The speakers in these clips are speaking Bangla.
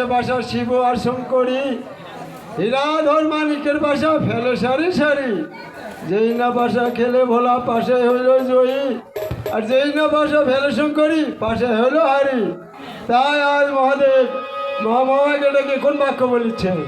হচ্ছে বাসা শিব আর শঙ্করী। হীরাধর মালিকের বাসা ফেলে সারি সারি। যেই না বাসা খেলে ভোলা, পাশে হইল জয়ী। আর যেই না বাসা ফেলে শঙ্করী, পাশে হইল হারি। তাই আজ মহাদেব মহামহাকে ডেকে কোন বাক্য বলিচ্ছেন?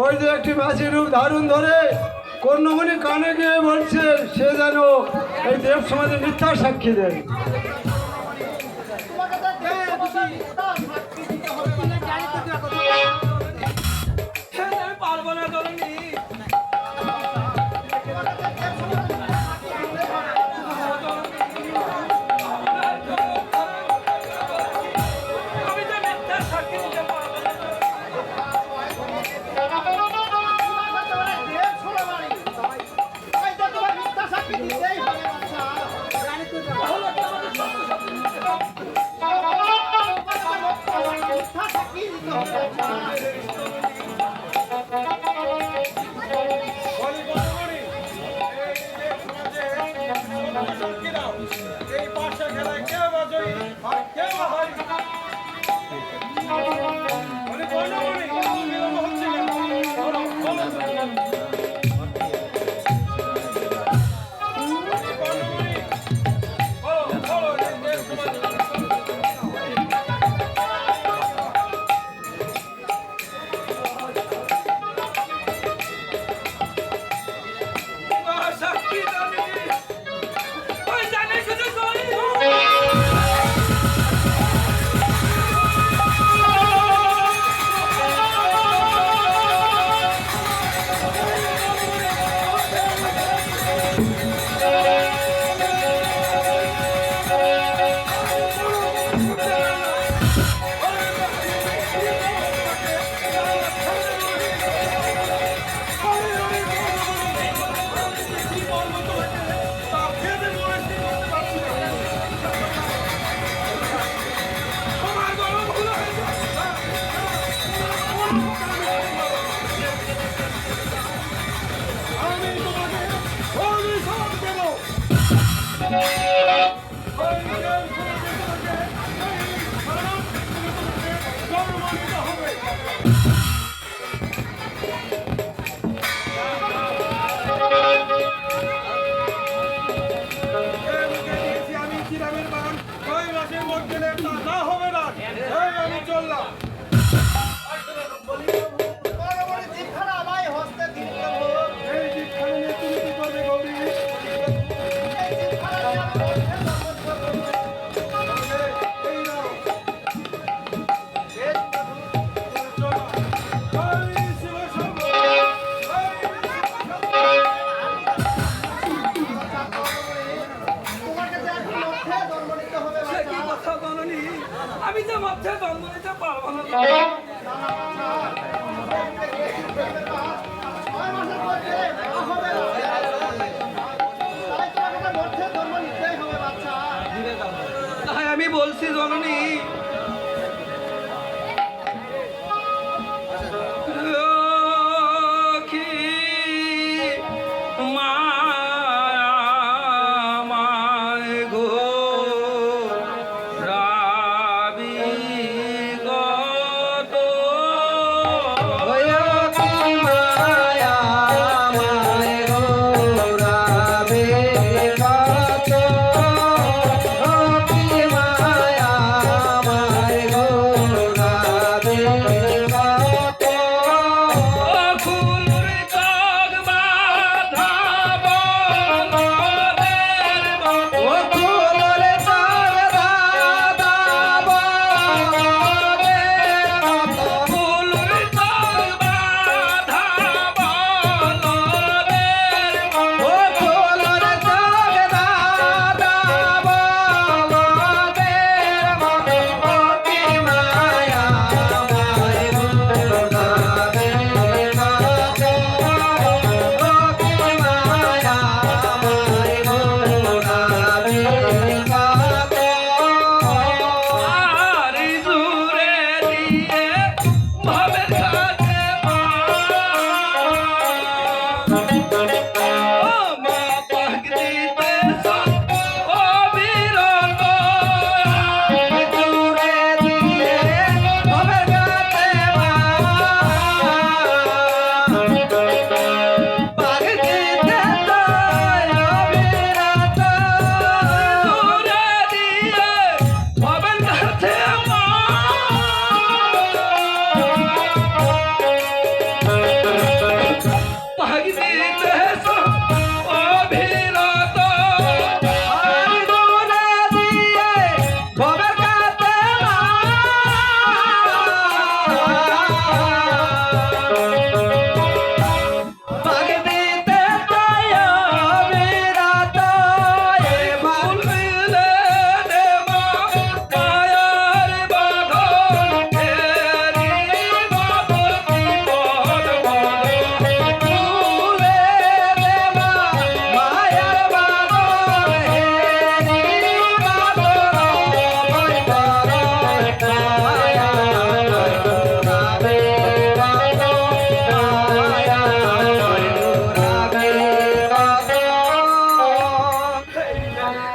ওই যে একটি মাছি রূপ ধারণ ধরে কর্ণমণি কানে গিয়ে বলছে, সে যেন এই দেব সমাজে মিথ্যা সাক্ষী দেয়। পারব না ขอ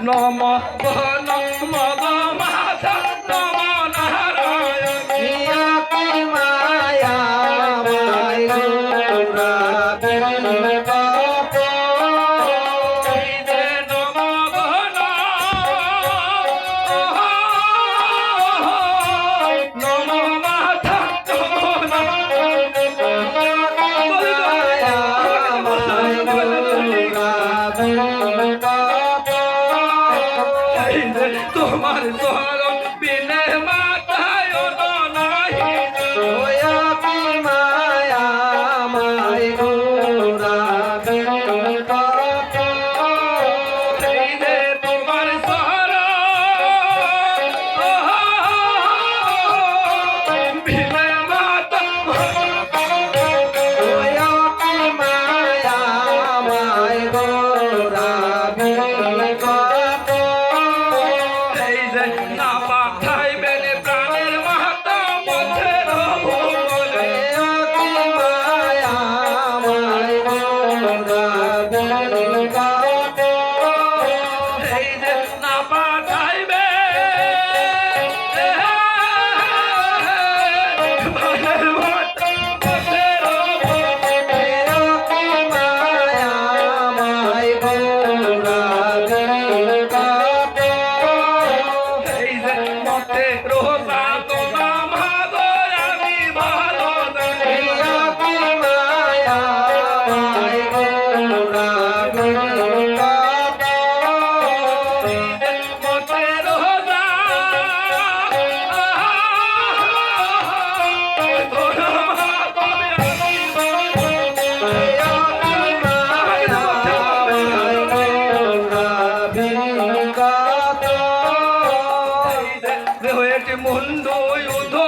নম নম মাধা রেট মুন্ডু উধো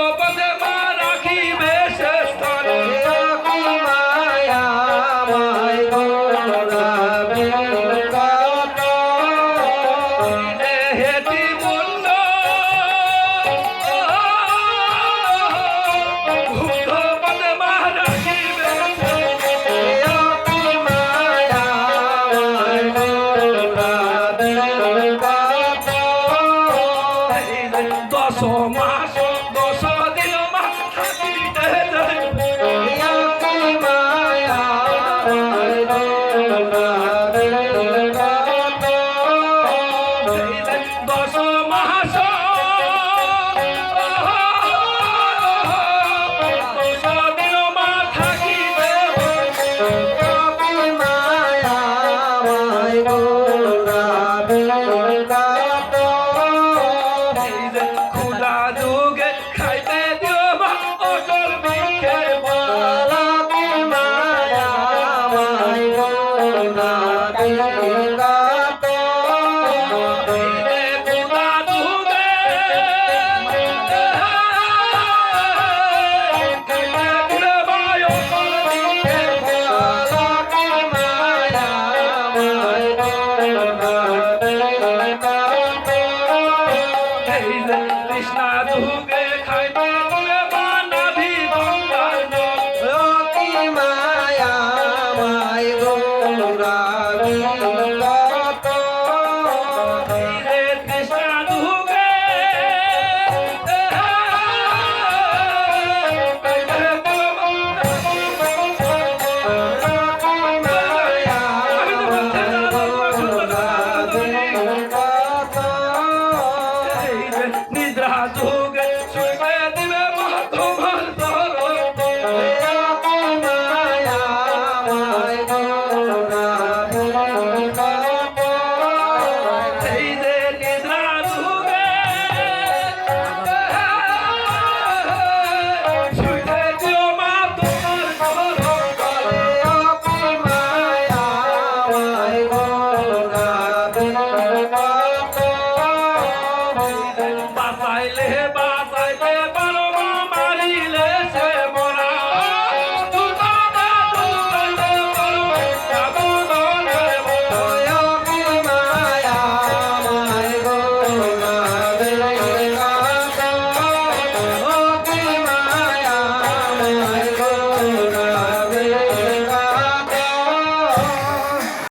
I live.